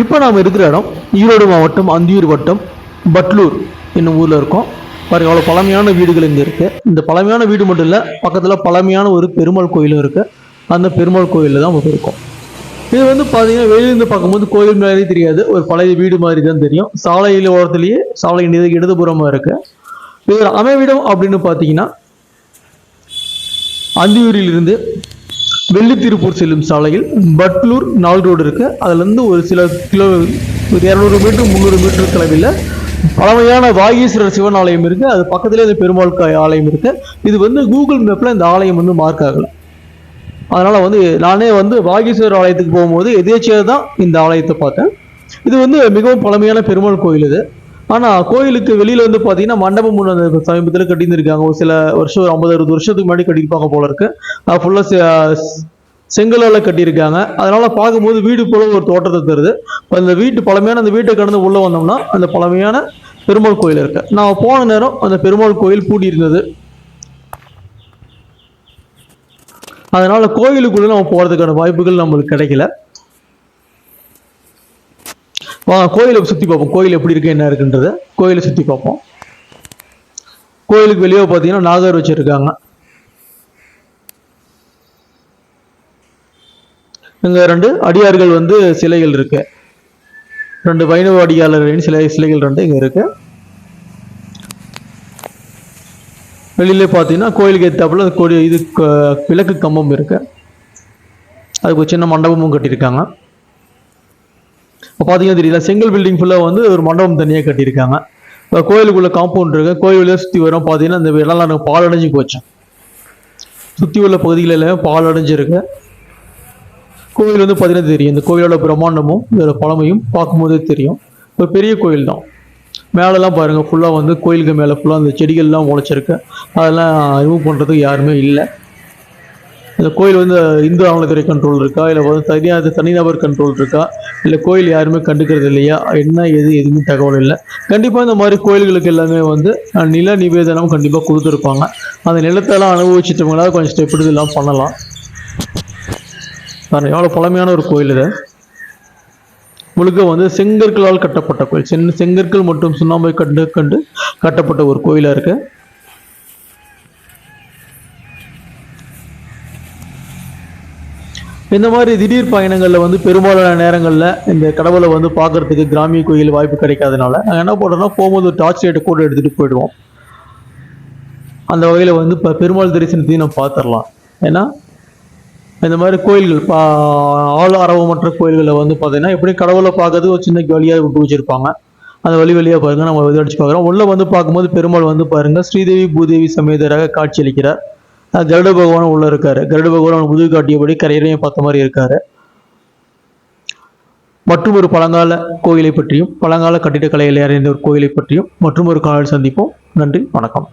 இப்போ நாம் இருக்கிற இடம் ஈரோடு மாவட்டம் அந்தியூர் வட்டம் பட்லூர் என்னும் ஊரில் இருக்கோம். பாருங்க அவ்வளோ பழமையான வீடுகள் இங்கே இருக்குது இந்த பழமையான வீடு மட்டும் இல்லை பக்கத்தில் பழமையான ஒரு பெருமாள் கோயிலும் இருக்குது அந்த பெருமாள் கோயிலில் தான் நம்ம இருக்கோம். இது வந்து பார்த்தீங்கன்னா வெளியிருந்து பார்க்கும்போது கோயில் மாதிரி தெரியாது. ஒரு பழைய வீடு மாதிரி தான் தெரியும். சாலையில் ஓரத்துலேயே சாலை இடது இடதுபுறமாக இருக்குது இது அமைவிடம் அப்படின்னு பார்த்தீங்கன்னா அந்தியூரிலிருந்து வெள்ளித்திருப்பூர் செல்லும் சாலையில் பட்லூர் நாள் ரோடு இருக்கு. அதுலேருந்து ஒரு சில கிலோ ஒரு இரநூறு மீட்டர் முந்நூறு மீட்டர் தொலைவில் பழமையான வாகீஸ்வரர் சிவன் ஆலயம் இருக்கு. அது பக்கத்துலேயே இந்த பெருமாள் ஆலயம் இருக்கு. இது வந்து கூகுள் மேப்பில் இந்த ஆலயம் வந்து மார்க் ஆகல. அதனால் வந்து நானே வந்து வாகீஸ்வரர் ஆலயத்துக்கு போகும்போது எதேச்சியாக தான் இந்த ஆலயத்தை பார்த்தேன். இது வந்து மிகவும் பழமையான பெருமாள் கோயில் இது. ஆனால் கோயிலுக்கு வெளியில் வந்து பார்த்தீங்கன்னா மண்டபம் ஒன்று அந்த சமீபத்தில் கட்டியிருந்திருக்காங்க. ஒரு சில வருஷம் ஒரு ஐம்பது அறுபது வருஷத்துக்கு முன்னாடி கட்டியிருப்பாங்க போல இருக்கு. ஃபுல்லாக செங்கலால் கட்டியிருக்காங்க. அதனால் பார்க்கும்போது வீடு போல ஒரு தோட்டத்தை தருது. அந்த வீட்டு பழமையான அந்த வீட்டை கடந்து உள்ளே வந்தோம்னா அந்த பழமையான பெருமாள் கோயில் இருக்கு. நான் போன நேரம் அந்த பெருமாள் கோயில் பூட்டி இருந்தது அதனால் கோயிலுக்குள்ளே நம்ம போகிறதுக்கான வாய்ப்புகள் நம்மளுக்கு கிடைக்கல. வாங்க கோயிலை சுற்றி பார்ப்போம். கோயில் எப்படி இருக்கு என்ன இருக்குன்றத கோயிலை சுற்றி பார்ப்போம். கோயிலுக்கு வெளியே பார்த்தீங்கன்னா நாகர் வச்சுருக்காங்க. இங்கே ரெண்டு அடியார்கள் வந்து சிலைகள் இருக்கு. ரெண்டு வைணவ அடியாளர்களின் சிலை சிலைகள் ரெண்டு இங்கே இருக்கு. வெளியில பார்த்தீங்கன்னா கோயிலுக்கு ஏற்றாப்புல கொடி இது க- விளக்கு கம்பம் இருக்கு. அதுக்கு ஒரு சின்ன மண்டபமும் கட்டியிருக்காங்க. இப்போ பார்த்தீங்கன்னா தெரியல செங்கல் பில்டிங் ஃபுல்லாக வந்து ஒரு மண்டபம் தனியாக கட்டியிருக்காங்க. இப்போ கோயிலுக்குள்ளே காம்பவுண்ட் இருக்கு. கோயிலே சுற்றி வரும். பார்த்தீங்கன்னா இந்த இடம்லாம் எனக்கு பால் அடைஞ்சு போச்சு. சுற்றி உள்ள பகுதிகள் எல்லாமே பால் அடைஞ்சிருக்கு. கோயில் வந்து பார்த்தீங்கன்னா தெரியும். இந்த கோயிலோட பிரம்மாண்டமும் இதோட பழமையும் பார்க்கும்போதே தெரியும். ஒரு பெரிய கோயில் தான். மேலெல்லாம் பாருங்கள் ஃபுல்லாக வந்து கோயிலுக்கு மேலே ஃபுல்லாக அந்த செடிகள்லாம் முளைச்சிருக்கு. அதெல்லாம் ரிமூவ் பண்ணுறதுக்கு யாருமே இல்லை. இந்த கோயில் வந்து இந்து ஆவணத்துறை கண்ட்ரோல் இருக்கா? இல்லை வந்து தனியாக தனிநபர் கண்ட்ரோல் இருக்கா? இல்லை கோயில் யாருமே கண்டுக்கிறது இல்லையா? என்ன எது எதுவுமே தகவல் இல்லை. கண்டிப்பாக இந்த மாதிரி கோயில்களுக்கு எல்லாமே வந்து நில நிவேதனம் கண்டிப்பாக கொடுத்துருப்பாங்க. அந்த நிலத்தெல்லாம் அனுபவிச்சிட்டவங்களால கொஞ்சம் ஸ்டெப் எல்லாம் பண்ணலாம். பாருங்க எவ்வளோ பழமையான ஒரு கோயில் இது. முழுக்க வந்து செங்கற்களால் கட்டப்பட்ட கோயில். சென் செங்கற்கள் மற்றும் சுண்ணாம்பை கண்டு கண்டு கட்டப்பட்ட ஒரு கோயிலாக இருக்குது இந்த மாதிரி திடீர் பயணங்களில் வந்து பெரும்பாலான நேரங்களில் இந்த கடவுளை வந்து பார்க்கறதுக்கு கிராமிய கோயில் வாய்ப்பு கிடைக்காதனால நாங்கள் என்ன பண்ணுறோம்னா போகும்போது ஒரு டார்ச் லைட்டை கூட எடுத்துகிட்டு போயிடுவோம். அந்த வகையில் வந்து இப்போ பெருமாள் தரிசனத்தையும் நம்ம பார்த்துடலாம். ஏன்னா இந்த மாதிரி கோயில்கள் பா ஆள் அரவமற்ற கோயில்களில் வந்து பார்த்தீங்கன்னா எப்படி கடவுளை பார்க்கறது ஒரு சின்ன வழியாக விட்டு வச்சுருப்பாங்க அந்த வழி வழியாக பாருங்கள் நம்ம இது அடிச்சு பார்க்குறோம். உள்ளே வந்து பார்க்கும்போது பெருமாள் வந்து பாருங்கள் ஸ்ரீதேவி பூதேவி சமேதராக காட்சியளிக்கிறார் அஹ் கருட பகவான் உள்ள இருக்காரு. கருட பகவான் முதுகு காட்டியபடி கரையிலையும் பார்த்த மாதிரி இருக்காரு. மற்றும் ஒரு பழங்கால கோயிலை பற்றியும் பழங்கால கட்டிடக்கலையில் அறிந்த ஒரு கோயிலை பற்றியும் மற்றும் ஒரு காலில் சந்திப்போம். நன்றி வணக்கம்.